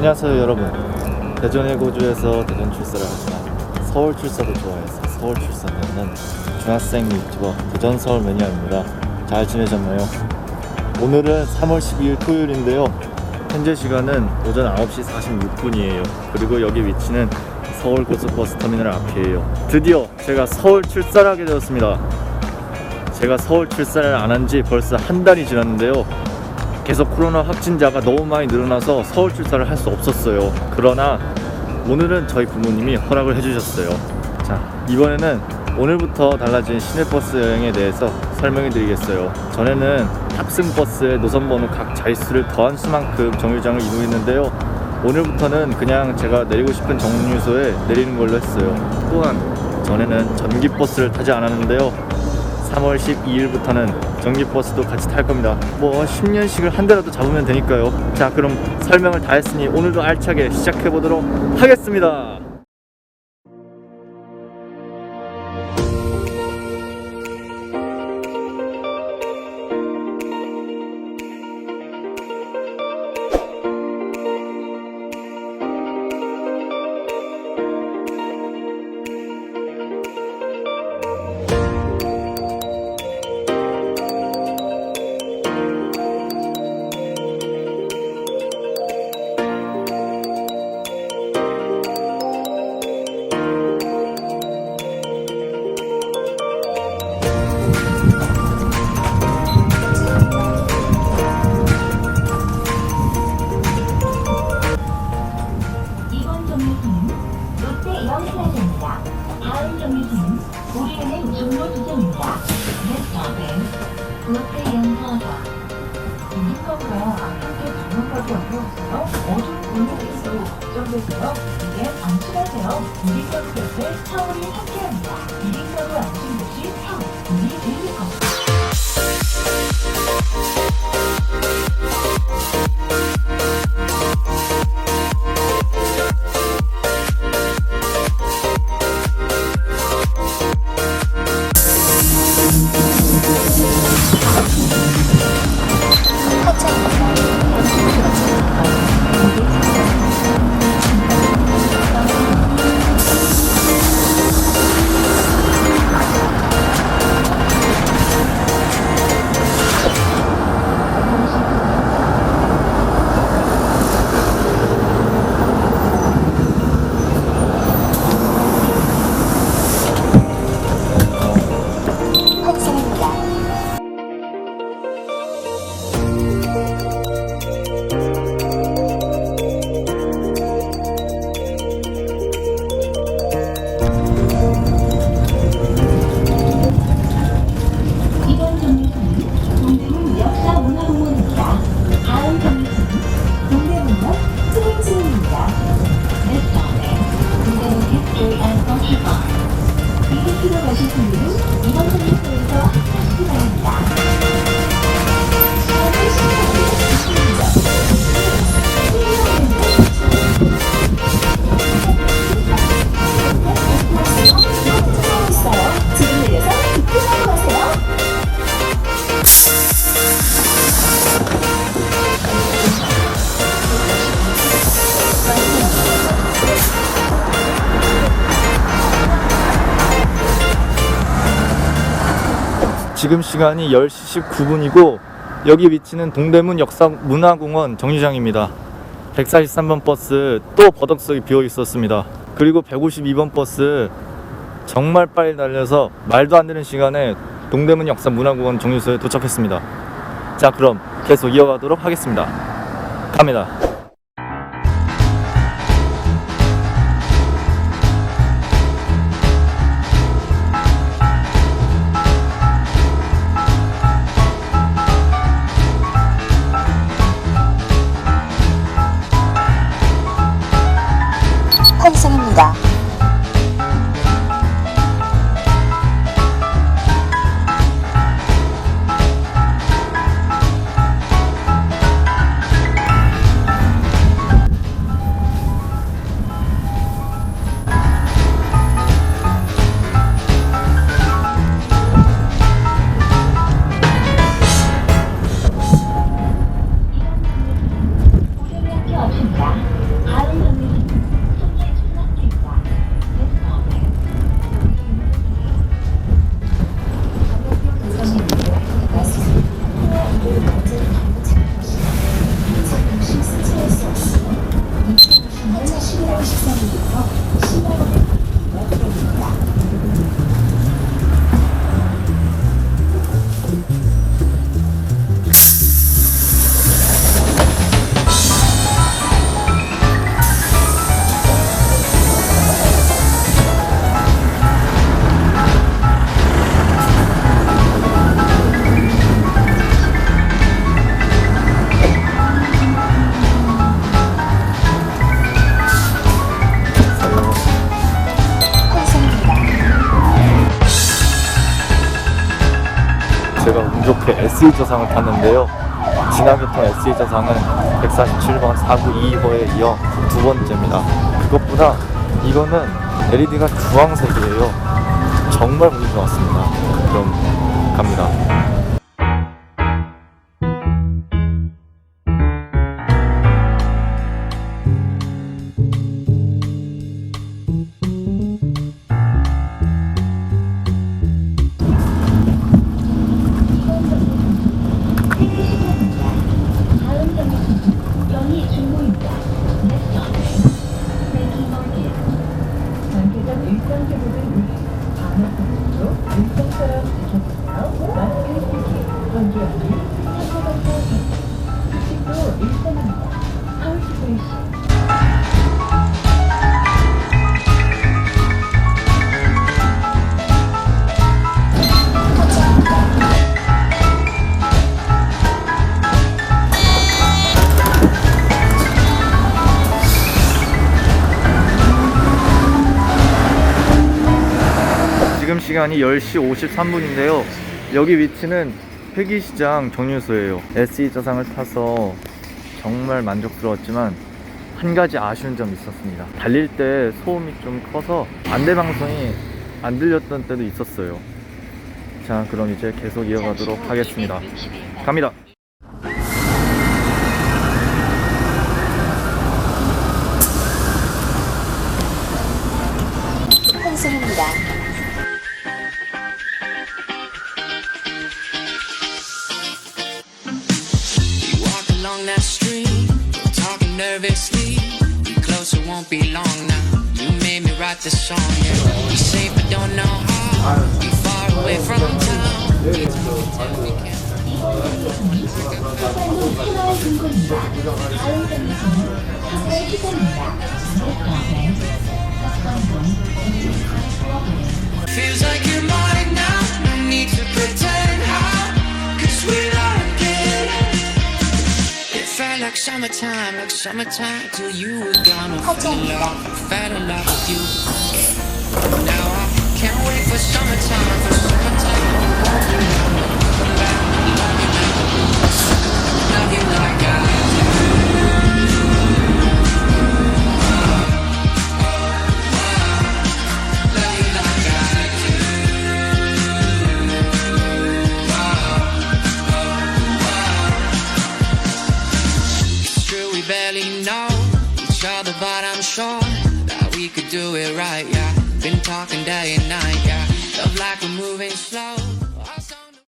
안녕하세요 여러분. 대전의 고주에서 대전 출사를 하지만 서울 출사도 좋아해서 서울 하는 중학생 유튜버 대전 서울 매니아입니다. 잘 지내셨나요? 오늘은 3월 12일 토요일인데요. 현재 시간은 오전 9시 46분이에요. 그리고 여기 위치는 서울 고속버스 터미널 앞이에요. 드디어 제가 서울 출사를 하게 되었습니다. 제가 서울 출사를 안 한 지 벌써 한 달이 지났는데요 계속 코로나 확진자가 너무 많이 늘어나서 서울 출사를 할 수 없었어요. 그러나 오늘은 저희 부모님이 허락을 해주셨어요. 자, 이번에는 오늘부터 달라진 시내버스 여행에 대해서 설명해 드리겠어요. 전에는 탑승 버스의 노선번호 각 자릿수를 더한 수만큼 정류장을 이동했는데요. 오늘부터는 그냥 제가 내리고 싶은 정류소에 내리는 걸로 했어요. 또한 전에는 전기버스를 타지 않았는데요. 3월 12일부터는 전기버스도 같이 탈 겁니다. 뭐 10년씩을 한 대라도 잡으면 되니까요. 자, 그럼 설명을 다 했으니 오늘도 알차게 시작해 보도록 하겠습니다. 어려웠어요? 어두운 골목길도 걱정되세요? 이제 안심하세요. 우리가 곁에 타월이 함께합니다. 1인 가구 안심 지금 시간이 10시 19분이고 여기 위치는 동대문 역사문화공원 정류장입니다. 143번 버스 또 버덕석이 비어 있었습니다. 그리고 152번 버스 정말 빨리 달려서 말도 안 되는 시간에 동대문 역사문화공원 정류소에 도착했습니다. 자, 그럼 계속 이어가도록 하겠습니다. 갑니다. SE 저상을 탔는데요. 탄 SE 저상은 147번 4구 2호에 이어 두 번째입니다. 그것보다 이거는 LED가 주황색이에요. 정말 보기 좋았습니다. 그럼 갑니다. 시간이 10시 53분인데요. 여기 위치는 폐기시장 정류소예요. SE 저상을 타서 정말 만족스러웠지만 한 가지 아쉬운 점이 있었습니다. 달릴 때 소음이 좀 커서 안내 방송이 안 들렸던 때도 있었어요. 자, 그럼 이제 계속 이어가도록 하겠습니다. 갑니다. Nervously. Be closer, won't be long now. You made me write this song, yeah. We safe but don't know how. We far away from town. Summertime, like summertime till you were gone. I fell in love, fell in love with you. Do it right, yeah. Been talking day and night, yeah. Love like we're moving slow.